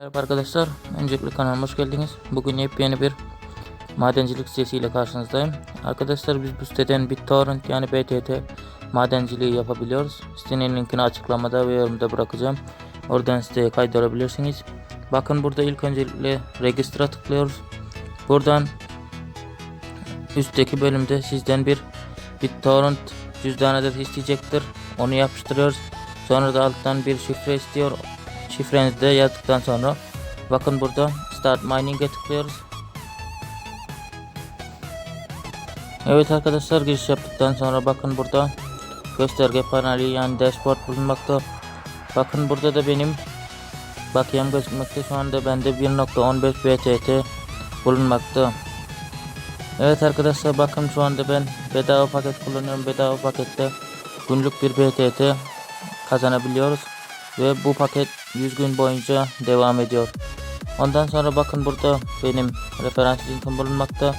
Merhaba arkadaşlar. Öncelikle kanalıma hoş geldiniz. Bugün yepyeni bir madencilik sitesiyle karşınızdayım. Arkadaşlar biz bu siteden BitTorrent yani BTT madenciliği yapabiliyoruz. Sitenin linkini açıklamada ve yorumda bırakacağım. Oradan siteye kaydolabilirsiniz. Bakın burada ilk öncelikle registra tıklıyoruz. Buradan üstteki bölümde sizden bir BitTorrent cüzdanıdır isteyecektir. Onu yapıştırıyoruz. Sonra da alttan bir şifre istiyor. Şifrenizi de yazdıktan sonra bakın burada Start Mining'e tıklıyoruz. Evet arkadaşlar giriş yaptıktan sonra bakın burada gösterge paneli yani dashboard bulunmakta. Bakın burada da benim bakiyem gözükmekte. Şu anda bende 1.15 BTT bulunmakta. Evet arkadaşlar bakın şu anda ben bedava paket kullanıyorum. Bedava pakette günlük bir BTT kazanabiliyoruz. Ve bu paket 100 gün boyunca devam ediyor. Ondan sonra bakın burada benim referans linkim bulunmakta.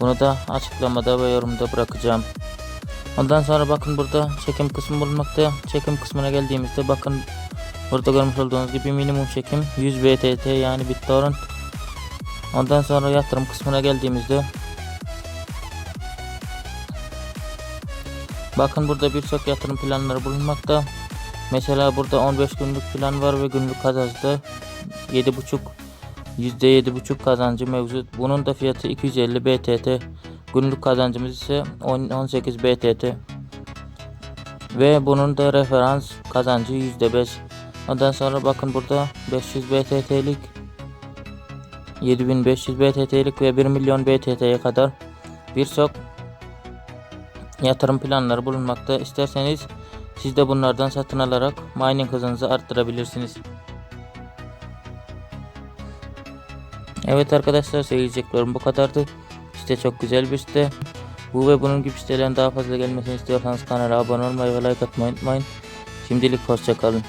Bunu da açıklamada ve yorumda bırakacağım. Ondan sonra bakın burada çekim kısmı bulunmakta. Çekim kısmına geldiğimizde bakın burada görmüş olduğunuz gibi minimum çekim 100 BTT yani BitTorrent. Ondan sonra yatırım kısmına geldiğimizde Bakın burada birçok yatırım planları bulunmakta. Mesela burada 15 günlük plan var ve günlük kazancı 7.5 %7.5 kazancı mevcut. Bunun da fiyatı 250 BTT. Günlük kazancımız ise 10 18 BTT. Ve bunun da referans kazancı %5. Ondan sonra bakın burada 500 BTT'lik 7500 BTT'lik ve 1 milyon BTT'ye kadar birçok yatırım planları bulunmakta. İsterseniz siz de bunlardan satın alarak mining hızınızı arttırabilirsiniz. Evet arkadaşlar söyleyeceklerim bu kadardı. Site çok güzel bir site. Bu ve bunun gibi sitelerin daha fazla gelmesini istiyorsanız kanala abone olmayı ve like atmayı unutmayın. Şimdilik hoşçakalın.